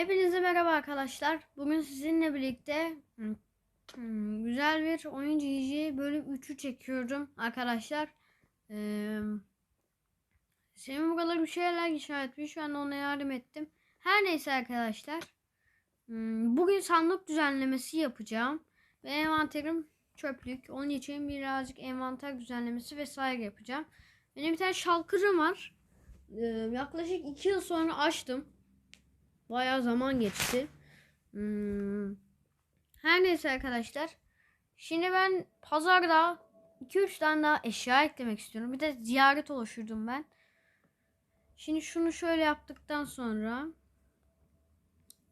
Hepinize merhaba arkadaşlar. Bugün sizinle birlikte hmm, hmm, güzel bir oyun GG bölüm 3'ü çekiyorum arkadaşlar. Ee, Senin buraları bir şeyler inşa etmiş. Ben de ona yardım ettim. Her neyse arkadaşlar. Hmm, Bugün sandık düzenlemesi yapacağım. Ve envanterim çöplük. Onun için birazcık envanter düzenlemesi vesaire yapacağım. Benim bir tane şalkırım var. Ee, yaklaşık 2 yıl sonra açtım. Bayağı zaman geçti. Hmm. Her neyse arkadaşlar. Şimdi ben pazarda 2-3 tane daha eşya eklemek istiyorum. Bir de ziyaret oluşturdum ben. Şimdi şunu şöyle yaptıktan sonra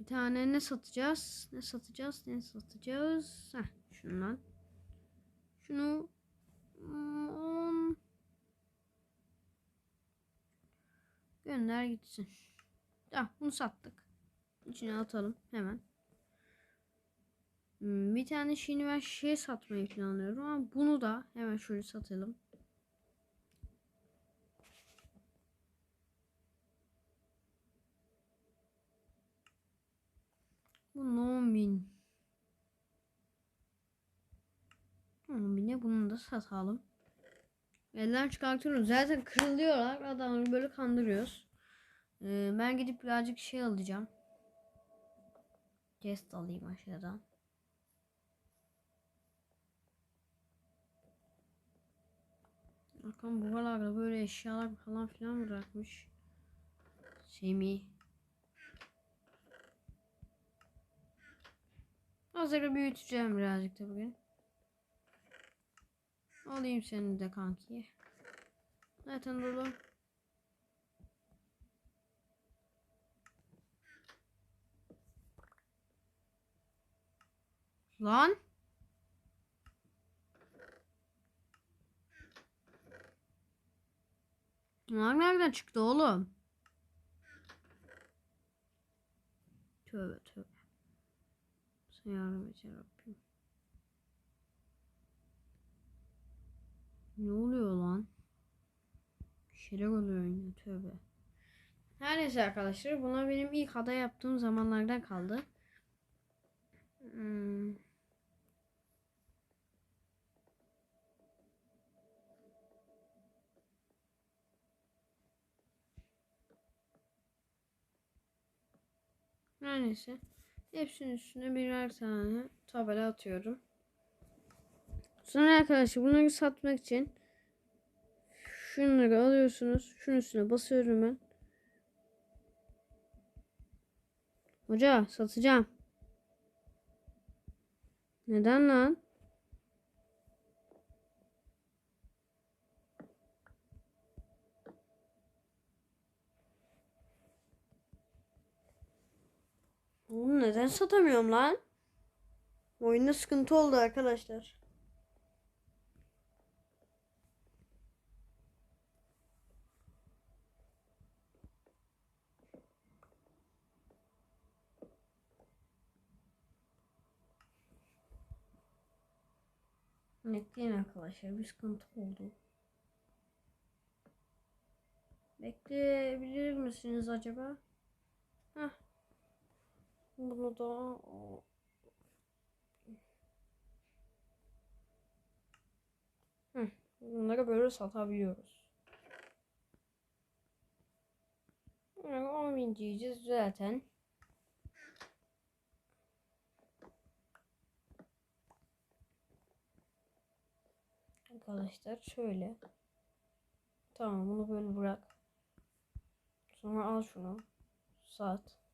bir tane ne satacağız? Ne satacağız? Ne satacağız? Heh, şundan. Şunu hmm, on gönder gitsin. Tamam bunu sattık. İçine atalım hemen. Hmm, Bir tane şimdi ben şey satmayı planlıyorum ama bunu da hemen şöyle satalım. Bunun 10 bin. 10 bine bunu da satalım. Elden çıkartıyoruz. Zaten kırılıyorlar. Adamları böyle kandırıyoruz. Ee, ben gidip birazcık şey alacağım. Chest alayım aşağıdan. Bakın buralarda böyle eşyalar falan filan bırakmış. Semih. Hazırı büyüteceğim birazcık da bugün. Alayım seni de kanki. Zaten dolu. Lan. Bunlar nereden çıktı oğlum? Tövbe tövbe. Sen yardım et yarabbim. Ne oluyor lan? Bir şeyler oluyor yine tövbe. Her neyse arkadaşlar buna benim ilk ada yaptığım zamanlardan kaldı. Hmm. Her neyse. Hepsinin üstüne birer tane tabela atıyorum. Sonra arkadaşlar bunları satmak için şunları alıyorsunuz. Şunun üstüne basıyorum ben. Hoca satacağım. Neden lan? Oğlum neden satamıyorum lan? Oyunda sıkıntı oldu arkadaşlar. Bekleyin arkadaşlar bir sıkıntı oldu. Bekleyebilir misiniz acaba? Heh. Bunu da Hı, bunları böyle satabiliyoruz. Yani 10 bin diyeceğiz zaten. Arkadaşlar şöyle. Tamam bunu böyle bırak. Sonra al şunu. Sat.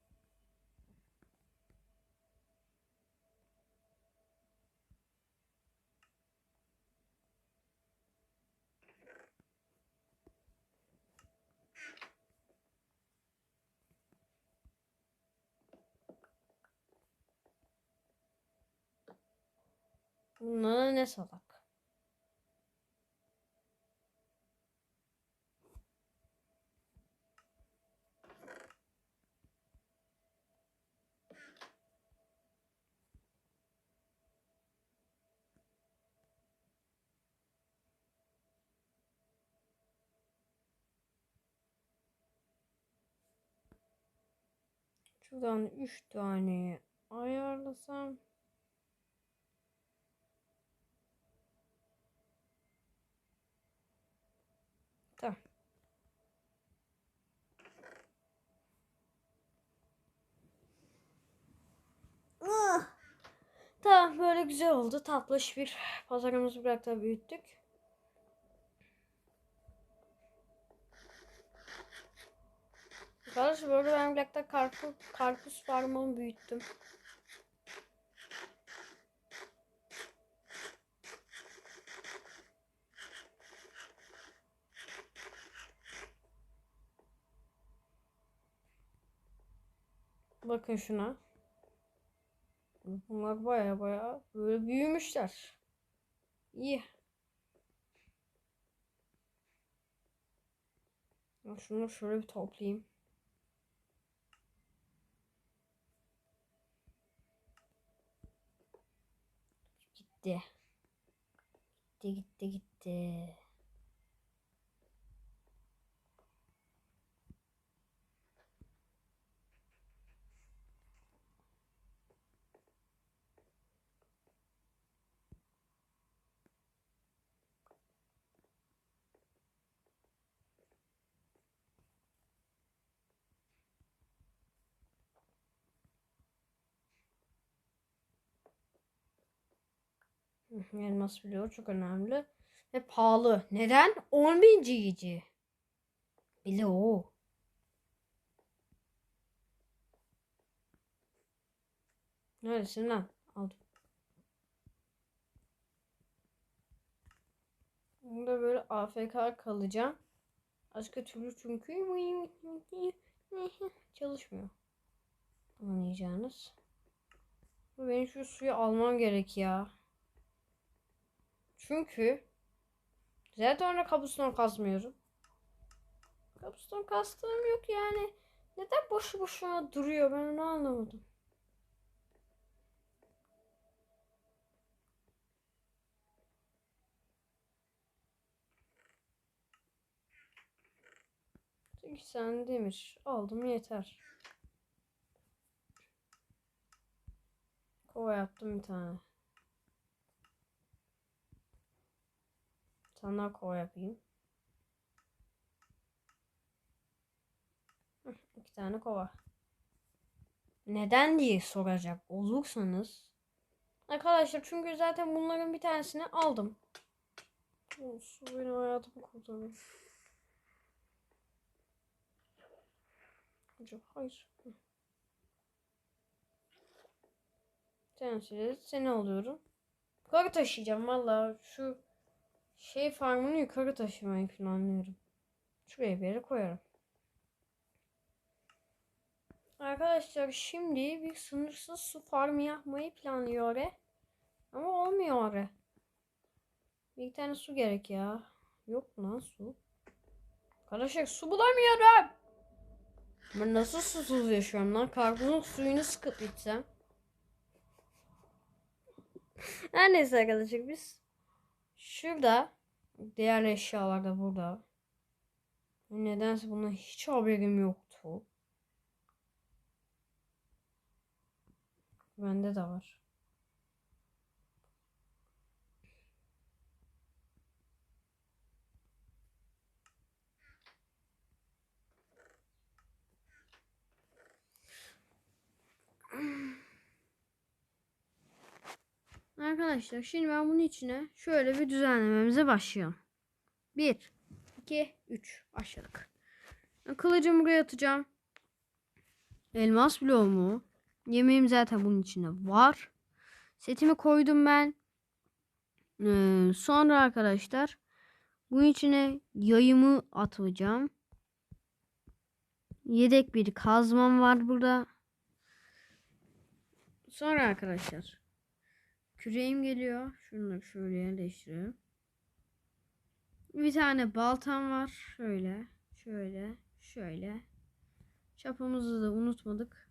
Bunlara ne salak. Şuradan 3 tane ayarlasam. Tamam. Ah! Tamam böyle güzel oldu. Tatlış bir pazarımızı biraz daha büyüttük. Arkadaşlar arada ben Black'ta karpuz, karpuz farmımı büyüttüm. Bakın şuna. Bunlar baya baya böyle büyümüşler. İyi. Şunu şöyle bir toplayayım. Gitti. Gitti gitti gitti. Elmas biliyor çok önemli. Ve pahalı. Neden? 10 bin GG. Bile o. Neredesin lan? Aldım. Burada böyle AFK kalacağım. Başka türlü çünkü çalışmıyor. Anlayacağınız. Benim şu suyu almam gerek ya. Çünkü zaten orada kabuston kazmıyorum. Kabuston kastığım yok yani. Neden boşu boşuna duruyor ben onu anlamadım. İki tane demir aldım yeter. Kova yaptım bir tane. Tane daha kova yapayım. İki tane kova. Neden diye soracak olursanız. Arkadaşlar çünkü zaten bunların bir tanesini aldım. Su benim hayatımı kurtarıyor. Hocam hayır. Hı. Sen söyle seni alıyorum. Yukarı taşıyacağım valla şu şey farmını yukarı taşımayı planlıyorum. Şuraya bir yere koyarım. Arkadaşlar şimdi bir sınırsız su farmı yapmayı planlıyor. Ama olmuyor. e. Bir tane su gerek ya. Yok lan su? Arkadaşlar su bulamıyorum. Ben nasıl susuz yaşıyorum lan? Karpuzun suyunu sıkıp içsem. Her neyse arkadaşlar biz şurada diğer eşyalar da burada. Nedense buna hiç haberim yoktu. Bende de var. Arkadaşlar şimdi ben bunun içine şöyle bir düzenlememize başlıyorum. 1, 2, 3 başladık. Kılıcımı buraya atacağım. Elmas bloğumu. Yemeğim zaten bunun içinde var. Setimi koydum ben. Ee, sonra arkadaşlar bunun içine yayımı atacağım. Yedek bir kazmam var burada. Sonra arkadaşlar küreğim geliyor. Şunları şöyle yerleştirelim. Bir tane baltam var. Şöyle, şöyle, şöyle. Çapımızı da unutmadık.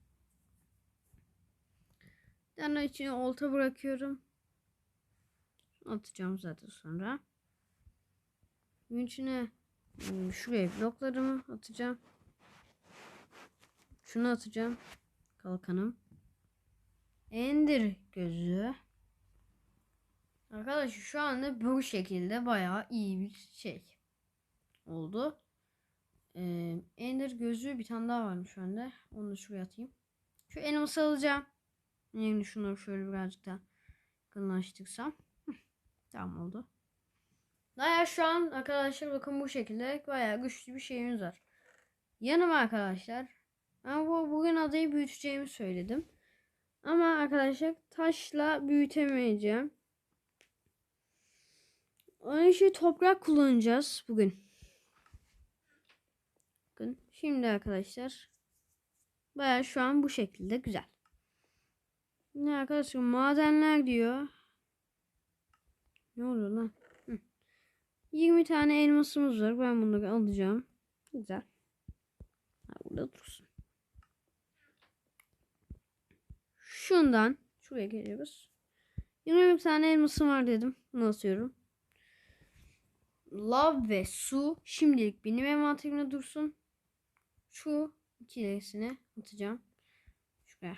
Bir tane içine olta bırakıyorum. Atacağım zaten sonra. Bunun içine hmm, şuraya bloklarımı atacağım. Şunu atacağım. kalkanım. Ender gözü. Arkadaşlar şu anda bu şekilde bayağı iyi bir şey oldu. Ee, Ender gözü bir tane daha varmış şu anda. Onu da şuraya atayım. Şu elması alacağım. Yani şunları şöyle birazcık daha yakınlaştırsam. Tamam oldu. Bayağı şu an arkadaşlar bakın bu şekilde bayağı güçlü bir şeyimiz var. Yanıma arkadaşlar. Ben bu bugün adayı büyüteceğimi söyledim. Ama arkadaşlar taşla büyütemeyeceğim. Onun için toprak kullanacağız bugün. Bakın şimdi arkadaşlar. Baya şu an bu şekilde güzel. Ne arkadaşlar madenler diyor. Ne oluyor lan? Hı. 20 tane elmasımız var. Ben bunları alacağım. Güzel. Ha, burada dursun. Şundan şuraya geliyoruz. 20 tane elmasım var dedim. Bunu atıyorum. Lav ve su şimdilik benim envanterimde dursun. Şu ikilisini atacağım. Şuraya.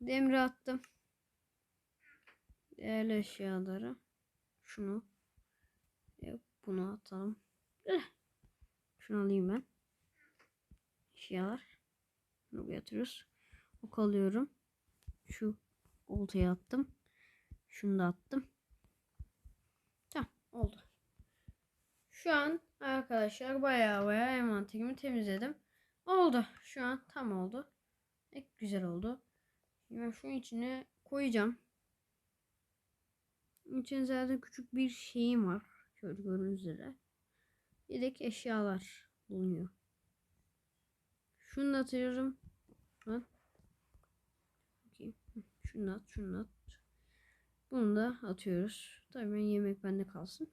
Demir attım. Değerli eşyaları. Şunu. Yok, bunu atalım. Eh. Şunu alayım ben. Eşyalar. Bunu buraya atıyoruz. Ok alıyorum. Şu oltaya attım. Şunu da attım. Tamam oldu. Şu an arkadaşlar baya baya envanterimi temizledim. Oldu. Şu an tam oldu. Pek güzel oldu. Şimdi ben şunun içine koyacağım. İçine zaten küçük bir şeyim var. Gördüğünüz üzere. Yedek eşyalar bulunuyor. Şunu da atıyorum. Şunu at, şunu at. Bunu da atıyoruz. Tabii yemek bende kalsın.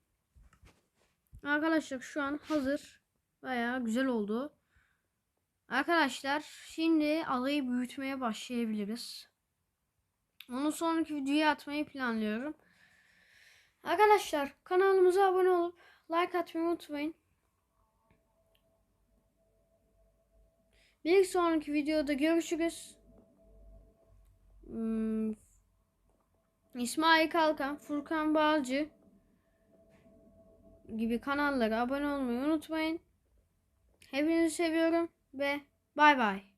Arkadaşlar şu an hazır. Bayağı güzel oldu. Arkadaşlar şimdi alayı büyütmeye başlayabiliriz. Onun sonraki videoyu atmayı planlıyorum. Arkadaşlar kanalımıza abone olup like atmayı unutmayın. Bir sonraki videoda görüşürüz. Hmm, İsmail Kalkan, Furkan Balcı gibi kanallara abone olmayı unutmayın. Hepinizi seviyorum ve bay bay.